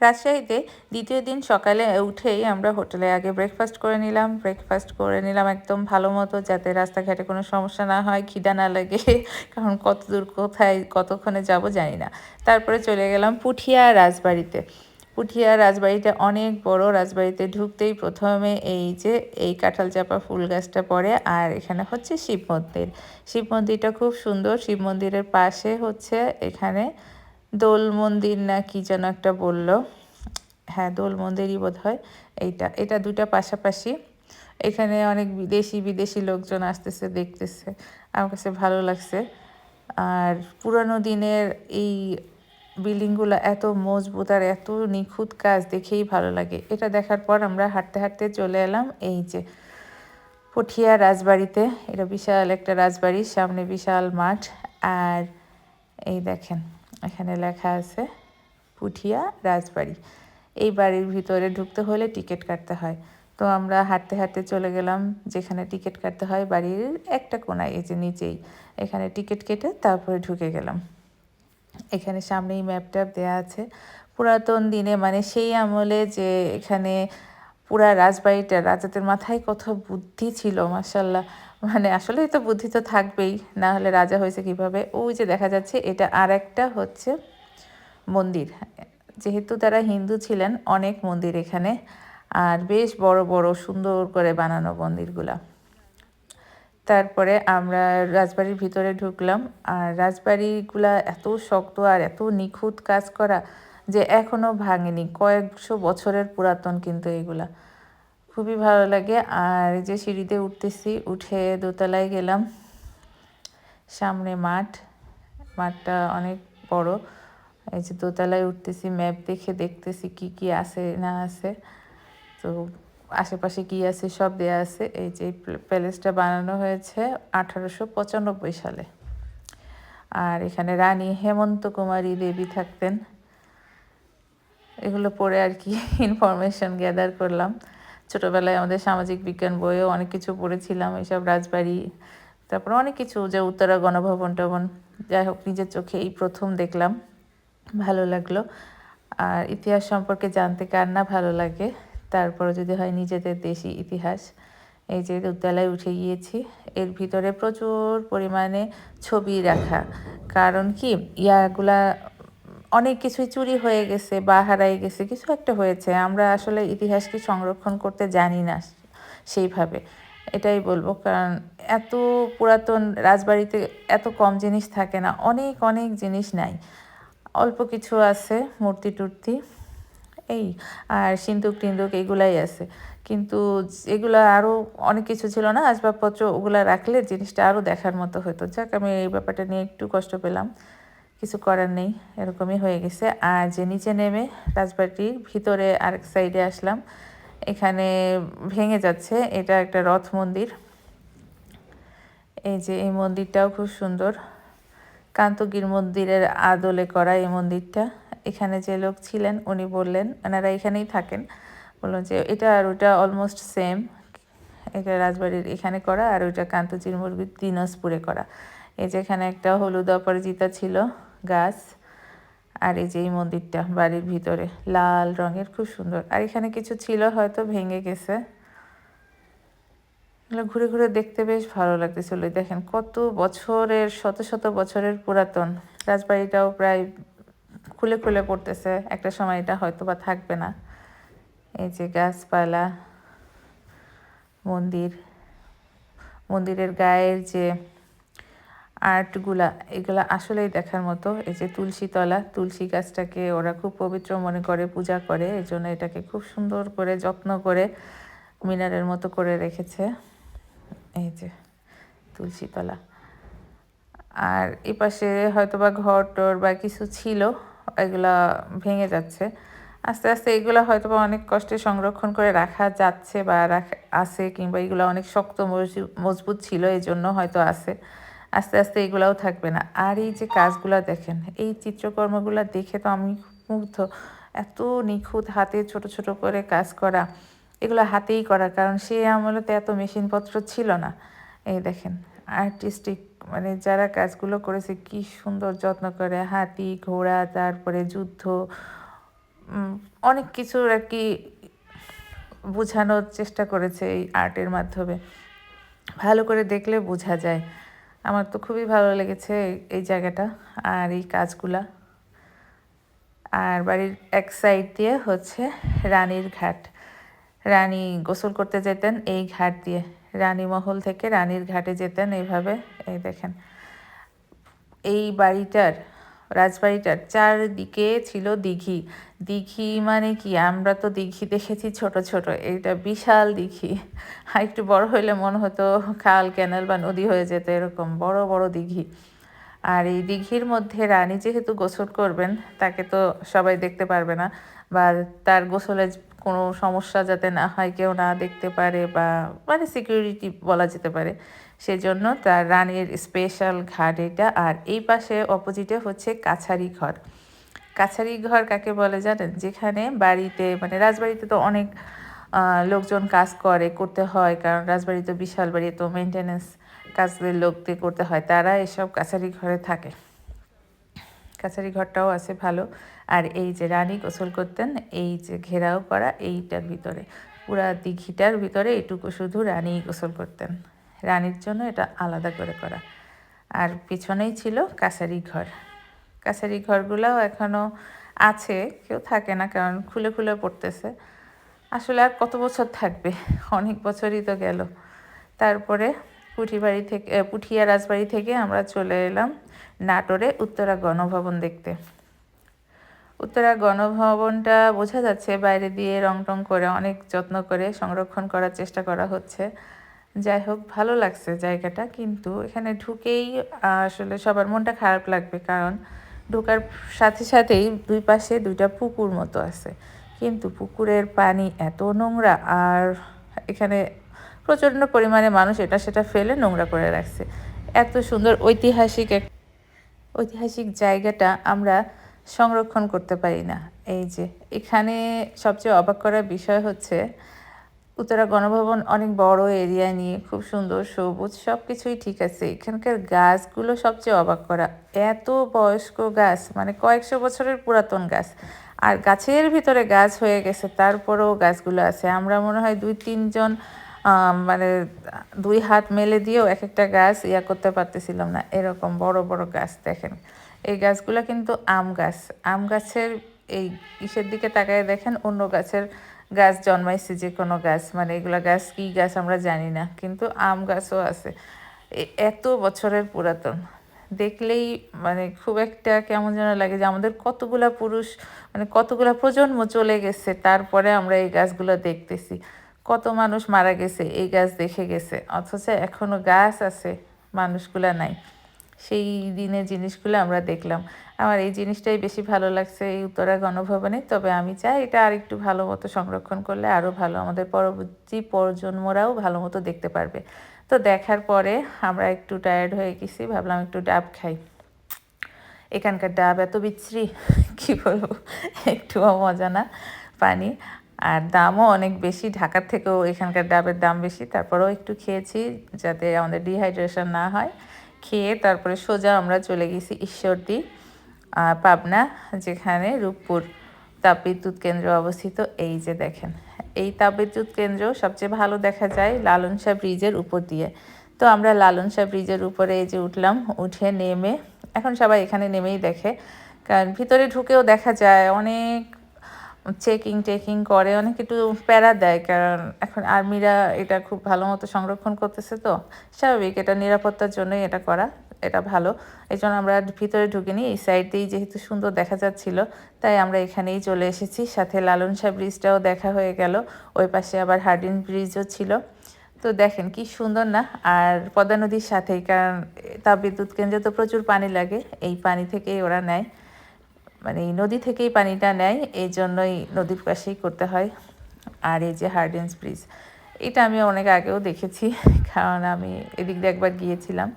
রাজশাহীতে দ্বিতীয় দিন সকালে উঠেই আমরা হোটেলে আগে ব্রেকফাস্ট করে নিলাম। ব্রেকফাস্ট করে নিলাম একদম ভালো মতো যাতে রাস্তাঘাটে কোনো সমস্যা না হয়, খিদা না লাগে। কারণ কত দূর কোথায়, কতক্ষণে যাব জানি না। তারপরে চলে গেলাম পুঠিয়া রাজবাড়িতে। পুঠিয়া রাজবাড়িটা অনেক বড়। রাজবাড়িতে ঢুকতেই প্রথমে এই যে, এই কাঁঠাল চাপা ফুল গাছটা পড়ে আর এখানে হচ্ছে শিব মন্দির। শিব মন্দিরটা খুব সুন্দর। শিব মন্দিরের পাশে হচ্ছে এখানে দোল মন্দির না কি যেন একটা বলল। হ্যাঁ দোল মন্দিরই বোধ হয় এইটা। এটা দুটা পাশাপাশি। এখানে অনেক বিদেশি বিদেশি লোকজন আসতেছে, দেখতেছে। আমার কাছে ভালো লাগছে। আর পুরানো দিনের এই বিল্ডিংগুলো এত মজবুত আর এত নিখুঁত কাজ দেখেই ভালো লাগে। এটা দেখার পর আমরা হাঁটতে হাঁটতে চলে এলাম এই যে পঠিয়া রাজবাড়িতে। এটা বিশাল একটা রাজবাড়ির সামনে বিশাল মাঠ। আর এই দেখেন এখানে লেখা আছে, পুঠিয়া রাজবাড়ি। এই বাড়ির ভিতরে ঢুকতে হলে টিকিট কাটতে হয়। তো আমরা হাঁটতে হাঁটতে চলে গেলাম, যেখানে টিকিট কাটতে হয় বাড়ির একটা কোনায়, এই যে নিচেই। এখানে টিকিট কেটে তারপরে ঢুকে গেলাম। এখানে সামনেই ম্যাপ ট্যাপ দেওয়া আছে। পুরাতন দিনে মানে সেই আমলে যে এখানে পুরা রাজবাড়িটা, রাজাদের মাথায় কত বুদ্ধি ছিল মাসাল্লাহ মানে আসলেই তো বুদ্ধি তো থাকবেই, না হলে রাজা হয়েছে কীভাবে? ওই যে দেখা যাচ্ছে এটা আর একটা হচ্ছে মন্দির। যেহেতু তারা হিন্দু ছিলেন, অনেক মন্দির এখানে, আর বেশ বড় বড় সুন্দর করে বানানো মন্দিরগুলা। তারপরে আমরা রাজবাড়ির ভিতরে ঢুকলাম, আর রাজবাড়িগুলা এত শক্ত আর এত নিখুঁত কাজ করা যে এখনও ভাঙেনি। কয়েকশো বছরের পুরাতন কিন্তু এগুলা। খুবই ভালো লাগে। আর যে সিঁড়িতে উঠতেছি, উঠে দোতলায় গেলাম, সামনে মাঠ। মাঠটা অনেক বড়। এই যে দোতলায় উঠতেছি, ম্যাপ দেখে দেখতেছি কি কি আছে, না আছে। তো আশেপাশে কি আছে, সব দেয়া আছে। এই যে প্যালেসটা বানানো হয়েছে আঠারোশো পঁচানব্বই সালে। আর এখানে রানী হেমন্ত কুমারী দেবী থাকতেন। এগুলো পড়ে আর কি ইনফরমেশন গ্যাদার করলাম। ছোটোবেলায় আমাদের সামাজিক বিজ্ঞান বইয়েও অনেক কিছু পড়েছিলাম, এইসব রাজবাড়ি, তারপর অনেক কিছু, যে উত্তরা গণভবন টবন, যাই হোক, নিজের চোখে এই প্রথম দেখলাম, ভালো লাগল। আর ইতিহাস সম্পর্কে জানতে কার না ভালো লাগে তারপরে যদি হয় নিজেদের দেশি ইতিহাস, এই যে উদ্যালয়ে উঠে গিয়েছি, এর ভিতরে প্রচুর পরিমাণে ছবি রাখা। কারণ কি, ইয়াগুলা অনেক কিছুই চুরি হয়ে গেছে বা হারাই গেছে, কিছু একটা হয়েছে। আমরা আসলে ইতিহাসকে সংরক্ষণ করতে জানি না সেইভাবে। এটাই বলব, কারণ এত পুরাতন রাজবাড়িতে এত কম জিনিস থাকে না, অনেক অনেক জিনিস নাই। অল্প কিছু আছে, মূর্তি টুর্তি, এই, আর সিন্দুক টিন্দুক এগুলাই আছে। কিন্তু এগুলো আরও অনেক কিছু ছিল না, আসবাবপত্র ওগুলো রাখলে জিনিসটা আরও দেখার মতো হতো। যাক, আমি এই ব্যাপারটা নিয়ে একটু কষ্ট পেলাম। কিছু করার নেই, এরকমই হয়ে গেছে। আর যে নিচে নেমে রাজবাড়ির ভিতরে আরেক সাইডে আসলাম। এখানে ভেঙে যাচ্ছে, এটা একটা রথ মন্দির। এই যে এই মন্দিরটাও খুব সুন্দর। কান্তগির মন্দিরের আদলে করা এই মন্দিরটা। এখানে যে লোক ছিলেন, উনি বললেন, ওনারা এখানেই থাকেন। বললেন যে, এটা আর ওটা অলমোস্ট সেম এটা রাজবাড়ির এখানে করা আর ওইটা কান্তজির মুরগির দিনাজপুরে করা। এই যে এখানে একটা হলুদ অপরাজিতা ছিল। গাছ। আর এই যে এই মন্দিরটা, বাড়ির ভিতরে, লাল রঙের, খুব সুন্দর। আর এখানে কিছু ছিল হয়তো, ভেঙে গেছে। ঘুরে ঘুরে দেখতে বেশ ভালো লাগতেছিল। দেখেন, কত বছরের, শত শত বছরের পুরাতন। রাজবাড়িটাও প্রায় খুলে খুলে পড়তেছে। একটা সময় এটা হয়তো বা থাকবে না। এই যে গাছপালা, মন্দির। মন্দিরের গায়ের যে আর্টগুলা, এগুলা আসলেই দেখার মতো। এই যে তুলসী তলা, তুলসী গাছটাকে ওরা খুব পবিত্র মনে করে, পূজা করে, এই জন্য এটাকে খুব সুন্দর করে, যত্ন করে মিনারের মতো করে রেখেছে। এই যে তুলসী তলা। আর এপাশে হয়তো বা ঘর টর বা কিছু ছিল, এগুলা ভেঙে যাচ্ছে। আস্তে আস্তে এগুলো হয়তো বা অনেক কষ্টে সংরক্ষণ করে রাখা যাচ্ছে বা রাখা, আছে কিংবা এগুলো অনেক শক্ত মজবুত ছিল, এই জন্য হয়তো আছে। আস্তে আস্তে এগুলাও থাকবে না। আর এই যে কাজগুলো দেখেন, এই চিত্রকর্মগুলো দেখে তো আমি মুগ্ধ। এত নিখুঁত হাতে ছোট ছোট করে কাজ করা, এগুলো হাতেই করা, কারণ সে আমলে তো এত মেশিনপত্র ছিল না। এই দেখেন আর্টিস্টিক মানে যারা কাজগুলো করেছে কি সুন্দর যত্ন করে, হাতি, ঘোড়া, তারপরে যুদ্ধ অনেক কিছুর আর কি বোঝানোর চেষ্টা করেছে এই আর্টের মাধ্যমে। ভালো করে দেখলে বোঝা যায়। আমার তো খুবই ভালো লেগেছে এই জায়গাটা আর এই কাজগুলা। আর বাড়ির এক সাইড দিয়ে হচ্ছে রানীর ঘাট। রানী গোসল করতে যেতেন এই ঘাট দিয়ে। রানী মহল থেকে রানীর ঘাটে যেতেন এইভাবে, এই দেখেন। এই বাড়িটার রাজবাড়িটার চারদিকে ছিল দিঘি। দিঘি মানে কি? আমরা তো দিঘি দেখেছি ছোট ছোট। এইটা বিশাল দিঘি। আর একটু বড় হইলে মনে হতো খাল, ক্যানেল বা নদী হয়ে যেত এরকম বড় বড় দিঘি। আর এই দিঘির মধ্যে রানী যেহেতু গোসল করবেন, তাকে তো সবাই দেখতে পারবে না। বা তার গোসলে কোনো সমস্যা যাতে না হয়, কেউ না দেখতে পারে বা মানে সিকিউরিটি বলা যেতে পারে। সেজন্য তার রানীর স্পেশাল ঘাট এটা আর এই পাশে অপোজিটে হচ্ছে কাছারি ঘর। কাছারি ঘর কাকে বলে জানেন? যেখানে বাড়িতে মানে রাজবাড়িতে তো অনেক লোকজন কাজ করে, করতে হয়। কারণ রাজবাড়ি তো বিশাল বাড়ি, তো মেনটেনেন্স কাজদের লোকদের করতে হয়। তারা এসব কাছারি ঘরে থাকে। কাছারি ঘরটাও আছে ভালো। আর এই যে রানী গোসল করতেন, এই যে ঘেরাও করা, এইটার ভিতরে। পুরা দিঘিটার ভিতরে এইটুকু শুধু রানী গোসল করতেন। রানীর জন্য এটা আলাদা করে করা। আর পিছনেই ছিল কাছারি ঘর। কাছারি ঘরগুলোও এখনও আছে, কেউ থাকে না, কারণ খুলে খুলে পড়তেছে। আসলে আর কত বছর থাকবে? অনেক বছরই তো গেল। তারপরে পুঠিবাড়ি থেকে পুঠিয়া রাজবাড়ি থেকে আমরা চলে এলাম নাটোরে উত্তরা গণভবন দেখতে। উত্তরা গণভবনটা বোঝা যাচ্ছে বাইরে দিয়ে রং টং করে অনেক যত্ন করে সংরক্ষণ করার চেষ্টা করা হচ্ছে। যাই হোক, ভালো লাগছে জায়গাটা, কিন্তু এখানে ঢুকেই আসলে সবার মনটা খারাপ লাগবে, কারণ ঢোকার সাথে সাথেই দুই পাশে দুইটা পুকুর মতো আছে। কিন্তু পুকুরের পানি এত নোংরা, আর এখানে প্রচণ্ড পরিমাণে মানুষ এটা সেটা ফেলে নোংরা করে রাখছে। এত সুন্দর ঐতিহাসিক এক ঐতিহাসিক জায়গাটা আমরা সংরক্ষণ করতে পারি না। এই যে, এখানে সবচেয়ে অবাক করার বিষয় হচ্ছে, উত্তরা গণভবন অনেক বড় এরিয়া নিয়ে, খুব সুন্দর সবুজ সব কিছুই ঠিক আছে। এখানকার গাছগুলো সবচেয়ে অবাক করা। এত বয়স্ক গাছ মানে কয়েকশো বছরের পুরাতন গাছ। আর গাছের ভিতরে গাছ হয়ে গেছে, তারপরেও গাছগুলো আছে। আমরা মনে হয় দুই তিনজন মানে দুই হাত মেলে দিয়েও এক একটা গাছ ইয়া করতে পারতেছিলাম না। এরকম বড় বড় গাছ দেখেন। এই গাছগুলো কিন্তু আম গাছ। আম গাছের এই ইসের দিকে তাকায় দেখেন, অন্য গাছের গাছ জন্মাইছে যে কোনো গাছ। মানে এগুলো গাছ কী গাছ আমরা জানি না, কিন্তু আম গাছও আছে। এত বছরের পুরাতন। দেখলেই মানে খুব একটা কেমন যেন লাগে যে আমাদের কতগুলা পুরুষ মানে কতগুলা প্রজন্ম চলে গেছে, তারপরে আমরা এই গাছগুলো দেখতেছি। কত মানুষ মারা গেছে, এই গাছ দেখে গেছে। অথচ এখনও গাছ আছে, মানুষগুলা নাই। সেই দিনের জিনিসগুলো আমরা দেখলাম। আমার এই জিনিসটাই বেশি ভালো লাগছে এই উত্তরা গণভবনে। তবে আমি চাই এটা আর একটু ভালো মতো সংরক্ষণ করলে আরও ভালো, আমাদের পরবর্তী প্রজন্মরাও ভালো মতো দেখতে পারবে। তো দেখার পরে আমরা একটু টায়ার্ড হয়ে গেছি, ভাবলাম একটু ডাব খাই। এখানকার ডাব এত বিচ্ছিরি, কী বলব? একটুও মজা না, পানি। আর দামও অনেক বেশি। ঢাকার থেকেও এখানকার ডাবের দাম বেশি। তারপরেও একটু খেয়েছি যাতে আমাদের ডিহাইড্রেশন না হয়। খেয়ে তারপরে সোজা আমরা চলে গেছি ঈশ্বরদী পাবনা, যেখানে রূপপুর তাপবিদ্যুৎ কেন্দ্র অবস্থিত। এই যে দেখেন, এই তাপবিদ্যুৎ কেন্দ্র সবচেয়ে ভালো দেখা যায় লালন শাহ ব্রিজের উপর দিয়ে। তো আমরা লালন শাহ ব্রিজের উপরে এই যে উঠলাম, উঠে নেমে, এখন সবাই এখানে নেমেই দেখে। কারণ ভিতরে ঢুকেও দেখা যায় অনেক চেকিং টেকিং করে অনেক একটু প্যারা দেয়, কারণ এখন আর্মিরা এটা খুব ভালো মতো সংরক্ষণ করতেছে তো। স্বাভাবিক, এটা নিরাপত্তার জন্যই এটা করা, এটা ভালো। এই জন্য আমরা ভিতরে ঢুকিনি, এই সাইডেই যেহেতু সুন্দর দেখা যাচ্ছিল, তাই আমরা এখানেই চলে এসেছি। সাথে লালন শাহ ব্রিজটাও দেখা হয়ে গেল, ওই পাশে আবার হার্ডিন ব্রিজও ছিল। তো দেখেন কি সুন্দর না, আর পদ্মা নদীর সাথেই, কারণ তাপবিদ্যুৎ কেন্দ্রে তো প্রচুর পানি লাগে, এই পানি থেকেই ওরা নেয়। মানে এই নদী থেকেই পানিটা নেয়, এই জন্যই নদীর পাশেই করতে হয়। আর এই যে হার্ডেন্স ব্রিজ এটা আমি অনেক আগেও দেখেছি, কারণ আমি এদিক দিয়ে একবার গিয়েছিলাম।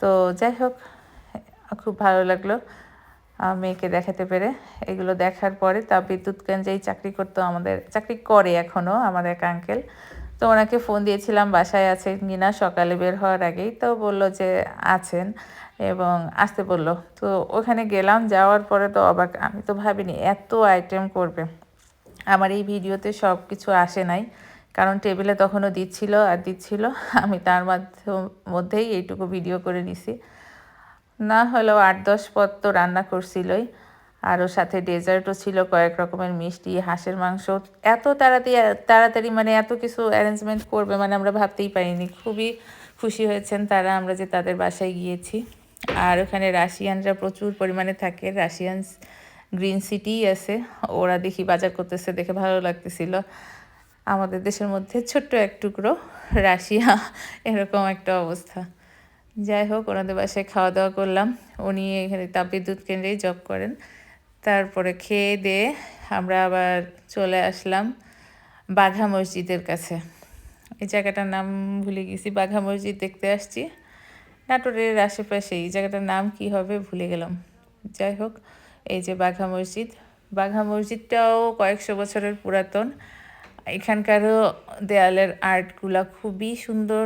তো যাই হোক, খুব ভালো লাগল মেয়েকে দেখাতে পেরে। এগুলো দেখার পরে তা বিদ্যুৎ কেন্দ্রেই চাকরি করতো আমাদের, চাকরি করে এখনও আমার এক আঙ্কেল তো ওনাকে ফোন দিয়েছিলাম, বাসায় আছেন কিনা, সকালে বের হওয়ার আগেই। তো বলল যে আছেন। এবং আসতে বলল, তো ওখানে গেলাম, যাওয়ার পরে তো অবাক। আমি তো ভাবিনি, এত আইটেম করবে। আমার এই ভিডিওতে সব কিছু আসে নাই। কারণ টেবিলে তখনও দিচ্ছিল আর দিচ্ছিল। আমি তার মধ্যেই এইটুকু ভিডিও করে নিছি। না হলেও আট দশ পদ তো রান্না করছিলই। আরও সাথে ডেজার্টও ছিল, কয়েক রকমের মিষ্টি, হাঁসের মাংস। এত তাড়াতাড়ি তাড়াতাড়ি মানে এত কিছু অ্যারেঞ্জমেন্ট করবে মানে আমরা ভাবতেই পারিনি। খুবই খুশি হয়েছেন তারা, আমরা যে তাদের বাসায় গিয়েছি। আর ওখানে রাশিয়ানরা প্রচুর পরিমাণে থাকে, রাশিয়ানস গ্রিন সিটি আছে, ওরা দেখি বাজার করতেছে, দেখে ভালো লাগতেছিল। আমাদের দেশের মধ্যে ছোট্ট এক টুকরো রাশিয়া, এরকম একটা অবস্থা। যাই হোক, ওনাদের বাসায় খাওয়া দাওয়া করলাম। উনি এখানে তাপবিদ্যুৎ কেন্দ্রেই জব করেন। তারপরে খেয়ে দিয়ে আমরা আবার চলে আসলাম বাঘা মসজিদের কাছে। এই জায়গাটার নাম ভুলে গেছি, বাঘা মসজিদ দেখতে আসছি। নাটোরের আশেপাশে, এই জায়গাটার নাম কি হবে ভুলে গেলাম। যাই হোক, এই যে বাঘা মসজিদ, বাঘা মসজিদটাও কয়েকশো বছরের পুরাতন। এখানকারও দেয়ালের আর্টগুলা খুবই সুন্দর,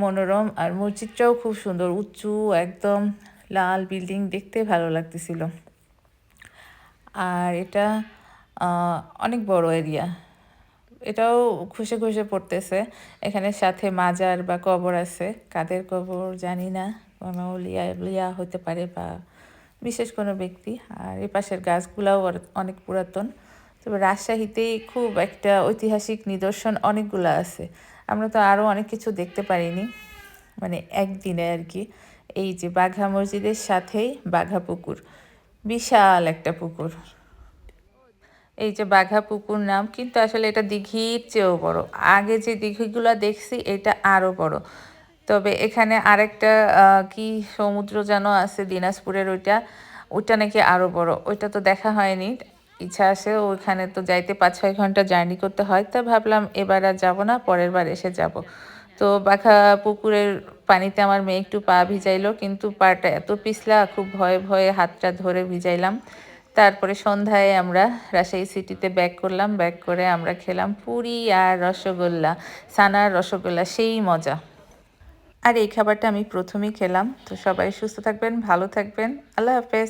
মনোরম, আর মসজিদটাও খুব সুন্দর, উঁচু, একদম লাল বিল্ডিং দেখতে ভালো লাগতেছিল। আর এটা অনেক বড় এরিয়া। এটাও খুশে খুশে পড়তেছে। এখানে সাথে মাজার বা কবর আছে। কাদের কবর জানি না। কোনো লিয়া লিয়া হতে পারে বা বিশেষ কোনো ব্যক্তি। আর এ পাশের গাছগুলাও অনেক পুরাতন। তবে রাজশাহীতেই খুব একটা ঐতিহাসিক নিদর্শন অনেকগুলো আছে। আমরা তো আরও অনেক কিছু দেখতে পারিনি। মানে একদিনে আর কি। এই যে বাঘা মসজিদের সাথেই বাঘা পুকুর। বিশাল একটা পুকুর। এই যে বাঘা পুকুর নাম, কিন্তু আসলে এটা দিঘির চেয়েও বড়। আগে যে দিঘিগুলো দেখছি, এটা আরও বড়। তবে এখানে আরেকটা কি সমুদ্র যেন আছে দিনাজপুরের ওইটা ওইটা নাকি আরও বড়। ওইটা তো দেখা হয়নি, ইচ্ছা আছে ওইখানে তো যাইতে পাঁচ ছয় ঘণ্টা জার্নি করতে হয়। তা ভাবলাম এবার আর যাব না, পরের বার এসে যাব। তো বাঘা পুকুরের পানিতে আমার মেয়ে একটু পা ভিজাইলো, কিন্তু পাটা এত পিছলা, খুব ভয়ে ভয়ে হাতটা ধরে ভিজাইলাম। তারপরে সন্ধ্যায় আমরা রাজশাহী সিটিতে ব্যাক করলাম ব্যাক করে আমরা খেলাম পুরি আর রসগোল্লা সানার রসগোল্লা, সেই মজা। আর এই খাবারটা আমি প্রথমেই খেলাম। তো সবাই সুস্থ থাকবেন, ভালো থাকবেন। আল্লাহ হাফেজ।